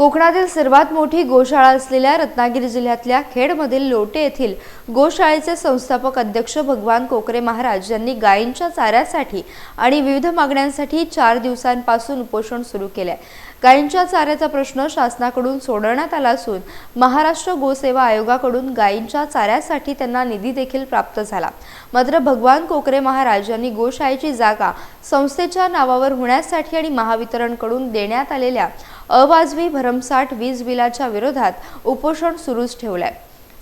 कोकणातील सर्वात मोठी गोशाळा असलेल्या रत्नागिरी जिल्ह्यातल्या खेडमधील लोटे येथील गोशाळेचे संस्थापक अध्यक्ष भगवान कोकरे महाराज यांनी गायींच्या चाऱ्यासाठी आणि विविध मागण्यांसाठी चार दिवसांपासून उपोषण सुरू केले आहे गायींच्या चाऱ्याचा प्रश्न शासनाकडून सोडवण्यात आला असून महाराष्ट्र गोसेवा आयोगाकडून गायींच्या चाऱ्यासाठी त्यांना निधी देखील प्राप्त झाला. मात्र भगवान कोकरे महाराज यांनी गोशाळेची जागा संस्थेच्या नावावर होण्यासाठी आणि महावितरणकडून देण्यात आलेल्या अवाजवी भरमसाठ वीज बिलाच्या विरोधात उपोषण सुरूच ठेवलंय.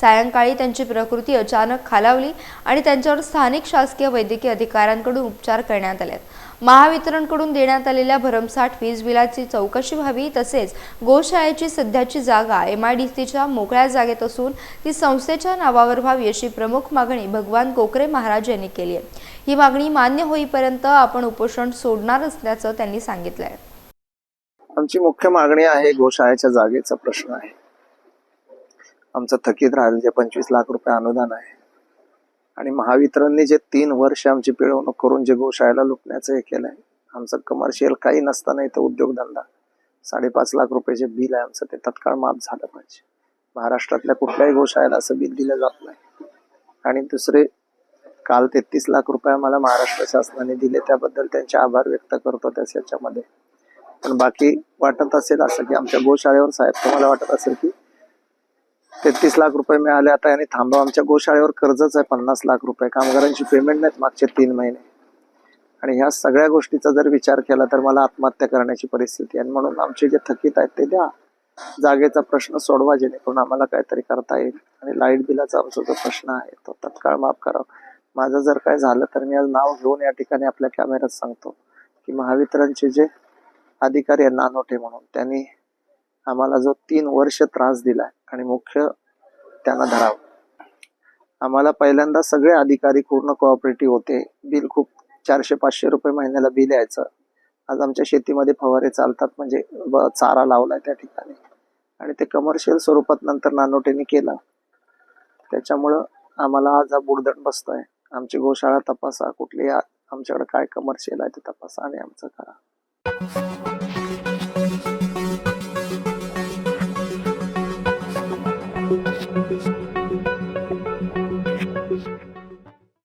सायंकाळी त्यांची प्रकृती अचानक खालावली आणि त्यांच्यावर स्थानिक शासकीय वैद्यकीय अधिकाऱ्यांकडून उपचार करण्यात आले महावितरणकडून देण्यात आलेल्या भरमसाठ वीज बिलाची चौकशी व्हावी तसेच गोशाळेची सध्याची जागा एम आय डी सीच्या मोकळ्या जागेत असून ती संस्थेच्या नावावर व्हावी अशी प्रमुख मागणी भगवान कोकरे महाराज यांनी केली आहे. ही मागणी मान्य होईपर्यंत आपण उपोषण सोडणार असल्याचं त्यांनी सांगितलं आहे आमची मुख्य मागणी आहे गोशाळेच्या जागेचा प्रश्न आहे. आमचं थकीत राहिलं जे पंचवीस लाख रुपये अनुदान आहे आणि महावितरणने जे तीन वर्ष आमची पिळवणूक करून जे गोशाळेला लुटण्याचं हे केलंय आमचं कमर्शियल काही नसताना इथं उद्योगधंदा. साडेपाच लाख रुपये जे बिल आहे आमचं ते तत्काळ माफ झालं पाहिजे. महाराष्ट्रातल्या कुठल्याही गोशाळेला असं बिल दिलं जात नाही. आणि दुसरे काल तेहतीस लाख रुपये आम्हाला महाराष्ट्र शासनाने दिले त्याबद्दल त्यांचे आभार व्यक्त करतो त्याच याच्यामध्ये. पण बाकी वाटत असेल असं की आमच्या गोशाळेवर साहेब तुम्हाला वाटत असेल की तेहतीस लाख रुपये मिळाले आता आणि थांबा आमच्या गोशाळेवर कर्जच आहे पन्नास लाख रुपये. कामगारांची पेमेंट नाहीत मागचे तीन महिने. आणि ह्या सगळ्या गोष्टीचा जर विचार केला तर मला आत्महत्या करण्याची परिस्थिती आहे. आणि म्हणून आमचे जे थकीत आहेत ते द्या. जागेचा प्रश्न सोडवा जेणेकरून आम्हाला काहीतरी करता येईल. आणि लाइट बिलाचा आमचा जो प्रश्न आहे तो तत्काळ माफ करावा माझं जर काय झालं तर मी आज नाव घेऊन या ठिकाणी आपल्या कॅमेऱ्यात सांगतो की महावितरणचे जे अधिकारी आहे नानोटे म्हणून. त्यांनी आम्हाला जो तीन वर्ष त्रास दिला आणि मुख्य त्यांना धरावं. आम्हाला पहिल्यांदा सगळे अधिकारी पूर्ण कोऑपरेटिव्ह होते. बिल खूप चारशे पाचशे रुपये महिन्याला बिल यायचं. आज आमच्या शेतीमध्ये फवारे चालतात म्हणजे चारा लावलाय त्या ठिकाणी. आणि ते कमर्शियल स्वरूपात नंतर नानोटेने केलं. त्याच्यामुळं आम्हाला आज हा बुडदण बसतोय. आमची गोशाळा तपासा. कुठली आमच्याकडे काय कमर्शियल आहे ते तपासा आणि आमचं करा.